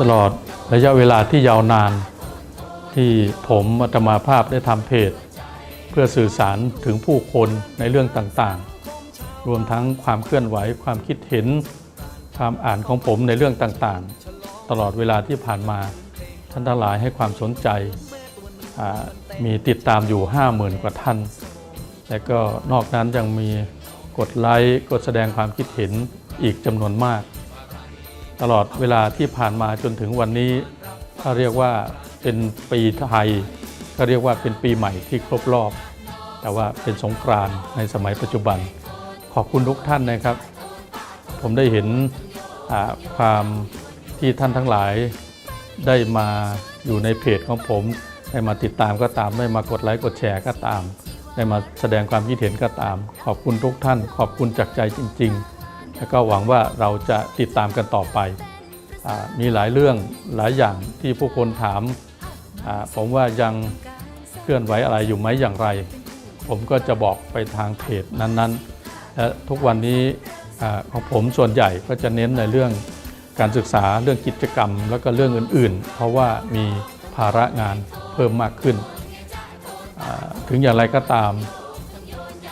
ตลอดระยะเวลาที่ยาวนาน ที่ผมอัตมาภาพได้ทำเพจ เพื่อสื่อสารถึงผู้คนในเรื่องต่างๆ รวมทั้งความเคลื่อนไหวความคิดเห็น ความอ่านของผมในเรื่องต่างๆ ตลอดเวลาที่ผ่านมาท่านทั้งหลายให้ความสนใจมีติดตามอยู่ 50,000 กว่าท่าน และก็นอกนั้นยังมีกดไลค์ กดแสดงความคิดเห็นอีกจำนวนมาก ตลอดเวลาที่ผ่านมาจนถึงวันนี้ ถ้าเรียกว่าเป็นปีไทย ก็เรียกว่าเป็นปีใหม่ที่ครบรอบ แต่ว่าเป็นสงกรานต์ในสมัยปัจจุบัน ขอบคุณทุกท่านนะครับ ผมได้เห็นความที่ท่านทั้งหลายได้มาอยู่ในเพจของผมได้มาติดตามก็ตามได้มากดไลค์กดแชร์ก็ตาม ได้มาแสดงความคิดเห็นก็ตาม ขอบคุณทุกท่าน ขอบคุณจากใจจริง ๆ แล้วก็หวังว่าเราจะติดตามกันต่อไปอมีหลายเรื่องหลายอย่างที่ผู้คนถาม ผมว่ายังเคลื่อนไหวอะไรอยู่ไหมอย่างไร ผมก็จะบอกไปทางเพจนั้นๆ และทุกวันนี้ของผมส่วนใหญ่ก็จะเน้นในเรื่องการศึกษาเรื่องกิจกรรม แล้วก็เรื่องอื่นๆ เพราะว่ามีภาระงานเพิ่มมากขึ้น ถึงอย่างไรก็ตาม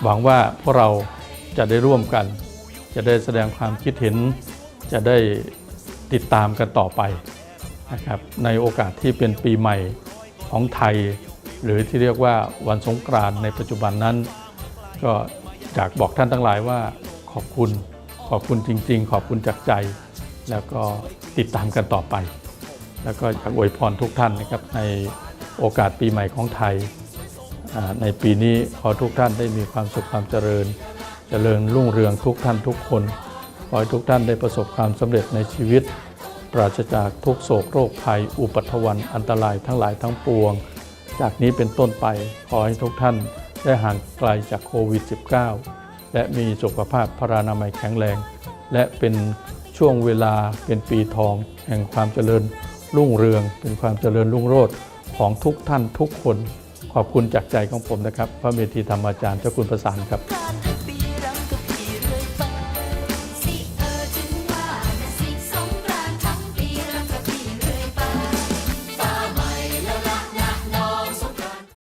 หวังว่าพวกเราจะได้ร่วมกัน จะได้แสดงความคิดเห็น จะได้ติดตามกันต่อไปนะครับในโอกาสที่เป็นปีใหม่ของไทย หรือที่เรียกว่าวันสงกรานต์ในปัจจุบันนั้น ก็อยากบอกท่านทั้งหลายว่าขอบคุณขอบคุณจริง ๆ ขอบคุณจากใจ แล้วก็ติดตามกันต่อไป แล้วก็อยากอวยพรทุกท่านนะครับในโอกาสปีใหม่ของไทย ในปีนี้ขอทุกท่านได้มีความสุขความเจริญ จริญรุ่งเรืองทุกท่านทุกคน ขอให้ทุกท่านได้ประสบความสำเร็จในชีวิต ปราศจากทุกโศกโรคภัย อุปัตวันอันตรายทั้งหลายทั้งปวง จากนี้เป็นต้นไปขอให้ทุกท่านได้ห่างไกลจากโควิด -19 และมีสุขภาพพรานามัยแข็งแรง และเป็นช่วงเวลาเป็นปีทอง แห่งความเจริญรุ่งเรือง เป็นความเจริญรุ่งโรจน์ของทุกท่านทุกคน ขอบคุณจากใจของผมนะครับ พระเมธีธรรมอาจารย์เจ้าคุณประสานครับรัก